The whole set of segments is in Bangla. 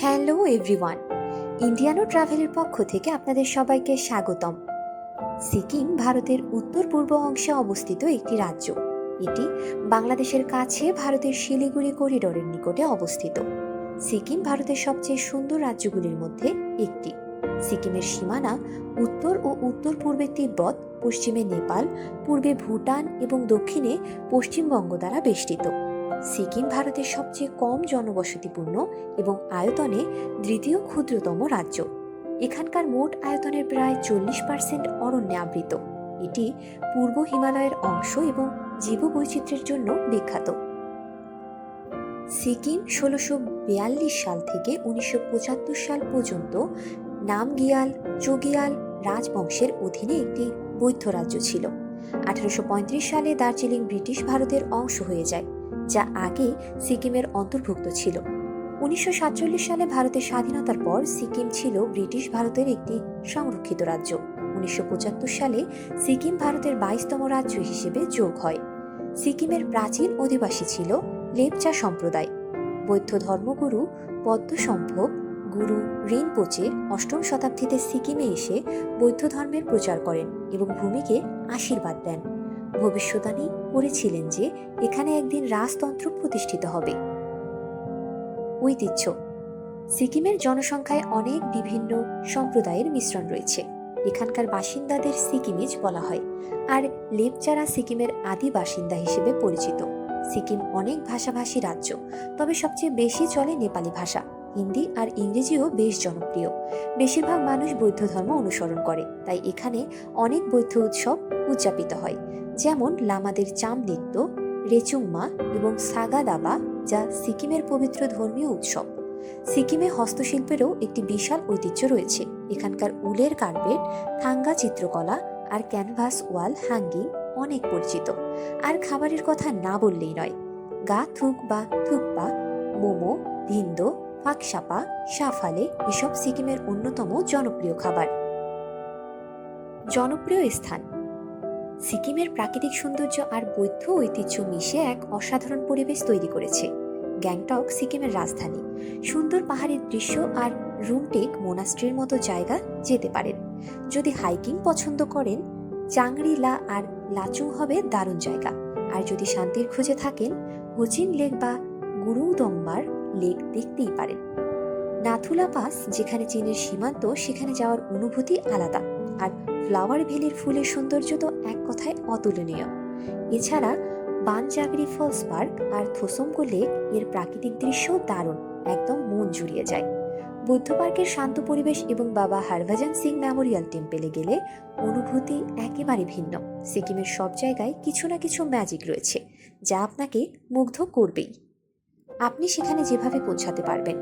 হ্যালো এভরিওয়ান, ইন্ডিয়ানো ট্রাভেলের পক্ষ থেকে আপনাদের সবাইকে স্বাগতম। সিকিম ভারতের উত্তর পূর্ব অংশে অবস্থিত একটি রাজ্য। এটি বাংলাদেশের কাছে ভারতের শিলিগুড়ি করিডোরের নিকটে অবস্থিত। সিকিম ভারতের সবচেয়ে সুন্দর রাজ্যগুলির মধ্যে একটি। সিকিমের সীমানা উত্তর ও উত্তর পূর্বে তিব্বত, পশ্চিমে নেপাল, পূর্বে ভুটান এবং দক্ষিণে পশ্চিমবঙ্গ দ্বারা বেষ্টিত। সিকিম ভারতের সবচেয়ে কম জনবসতিপূর্ণ এবং আয়তনে দ্বিতীয় ক্ষুদ্রতম রাজ্য। এখানকার মোট আয়তনের প্রায় চল্লিশ পার্সেন্ট অরণ্যে আবৃত। এটি পূর্ব হিমালয়ের অংশ এবং জীববৈচিত্র্যের জন্য বিখ্যাত। সিকিম ষোলোশো বিয়াল্লিশ সাল থেকে উনিশশো পঁচাত্তর সাল পর্যন্ত নামগিয়াল, চোগিয়াল রাজবংশের অধীনে একটি বৌদ্ধ রাজ্য ছিল। আঠারোশো পঁয়ত্রিশ সালে দার্জিলিং ব্রিটিশ ভারতের অংশ হয়ে যায়। যা আগে সিকিমের অন্তর্ভুক্ত ছিল। উনিশশো সাতচল্লিশ সালে ভারতের স্বাধীনতার পর সিকিম ছিল ব্রিটিশ ভারতের একটি সংরক্ষিত রাজ্য। উনিশশো পঁচাত্তর সালে সিকিম ভারতের বাইশতম রাজ্য হিসেবে যোগ হয়। সিকিমের প্রাচীন অধিবাসী ছিল লেপচা সম্প্রদায়। বৌদ্ধ ধর্মগুরু পদ্মসম্ভব গুরু রিনপোচে অষ্টম শতাব্দীতে সিকিমে এসে বৌদ্ধ ধর্মের প্রচার করেন এবং ভূমিকে আশীর্বাদ দেন। ভবিষ্যদ্বাণী করেছিলেন যে এখানে একদিন রাজতন্ত্র প্রতিষ্ঠিত হবে। ঐতিহ্য। সিকিমের জনসংখ্যায় অনেক বিভিন্ন সম্প্রদায়ের মিশ্রণ রয়েছে। এখানকার বাসিন্দাদের সিকিমিজ বলা হয়। আর লেপচারা সিকিমের আদি বাসিন্দা হিসেবে পরিচিত। সিকিম অনেক ভাষাভাষী রাজ্য, তবে সবচেয়ে বেশি চলে নেপালি ভাষা। হিন্দি আর ইংরেজিও বেশ জনপ্রিয়। বেশিরভাগ মানুষ বৌদ্ধ ধর্ম অনুসরণ করে, তাই এখানে অনেক বৌদ্ধ উৎসব উদযাপিত হয়, যেমন লামাদের চাম নৃত্য, রেচুংমা এবং সাগা দাবা, যা সিকিমের পবিত্র ধর্মীয় উৎসব। সিকিমে হস্তশিল্পেরও একটি বিশাল ঐতিহ্য রয়েছে, এখানকার উলের কার্পেট, থাঙ্গা চিত্রকলা আর ক্যানভাস ওয়াল হ্যাঙ্গিং অনেক পরিচিত। আর খাবারের কথা না বললেই নয়, গা থুক বা থুকপা মোমো, ভিন্দো ফাঁকসাপা সাফালে এসব সিকিমের অন্যতম জনপ্রিয় খাবার। জনপ্রিয় স্থান। সিকিমের প্রাকৃতিক সৌন্দর্য আর বৌদ্ধ ঐতিহ্য মিশে এক অসাধারণ পরিবেশ তৈরি করেছে। গ্যাংটক, সিকিমের রাজধানী। সুন্দর পাহাড়ের দৃশ্য আর রুমটেক মোনাস্ট্রির মতো জায়গা যেতে পারেন। যদি হাইকিং পছন্দ করেন চাংরি লা আর লাচুং হবে দারুণ জায়গা। আর যদি শান্তির খোঁজে থাকেন হোচিন লেক বা গুরুদংবার লেক দেখতেই পারেন। নাথুলা পাস, যেখানে চীনের সীমান্ত, সেখানে যাওয়ার অনুভূতি আলাদা। আর ফ্লাওয়ার ভ্যালির ফুলের সৌন্দর্য তো এক কথায় অতুলনীয়। এছাড়া বানজাগরি ফলস পার্ক আর থোসমকো লেক এর প্রাকৃতিক দৃশ্য দারুণ, একদম মন জুড়িয়ে যায়। বৌদ্ধ পার্কের শান্ত পরিবেশ এবং বাবা হরভজন সিং মেমোরিয়াল টেম্পেলে গেলে অনুভূতি একেবারে ভিন্ন। সিকিমের সব জায়গায় কিছু না কিছু ম্যাজিক রয়েছে, যা আপনাকে মুগ্ধ করবেই। আপনি সেখানে যেভাবে পৌঁছাতে পারবেন।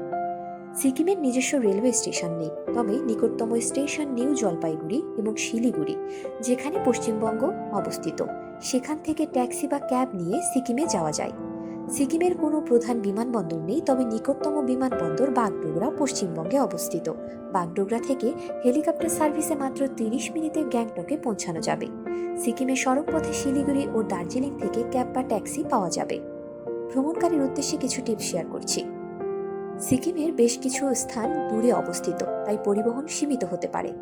সিকিমের নিজস্ব রেলওয়ে স্টেশন নেই, তবে নিকটতম স্টেশন নিউ জলপাইগুড়ি এবং শিলিগুড়ি, যেখানে পশ্চিমবঙ্গ অবস্থিত। সেখান থেকে ট্যাক্সি বা ক্যাব নিয়ে সিকিমে যাওয়া যায়। সিকিমের কোনো প্রধান বিমানবন্দর নেই, তবে নিকটতম বিমানবন্দর বাগডোগরা, পশ্চিমবঙ্গে অবস্থিত। বাগডোগরা থেকে হেলিকপ্টার সার্ভিসে মাত্র তিরিশ মিনিটে গ্যাংটকে পৌঁছানো যাবে। সিকিমের সড়ক পথে শিলিগুড়ি ও দার্জিলিং থেকে ক্যাব বা ট্যাক্সি পাওয়া যাবে। ভ্রমণকারীর উদ্দেশ্যে কিছু টিপস শেয়ার করছি। সিকিমের বেশ কিছু স্থান দূরে অবস্থিত, তাই পরিবহন সীমিত হতে পারে।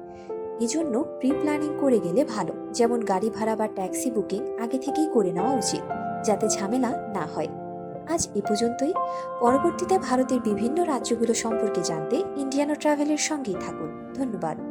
এজন্য প্রি প্ল্যানিং করে গেলে ভালো, যেমন গাড়ি ভাড়া বা ট্যাক্সি বুকিং আগে থেকেই করে নেওয়া উচিত, যাতে ঝামেলা না হয়। আজ এ পর্যন্তই। পরবর্তীতে ভারতের বিভিন্ন রাজ্যগুলো সম্পর্কে জানতে ইন্ডিয়ানো ট্রাভেলের সঙ্গেই থাকুন। ধন্যবাদ।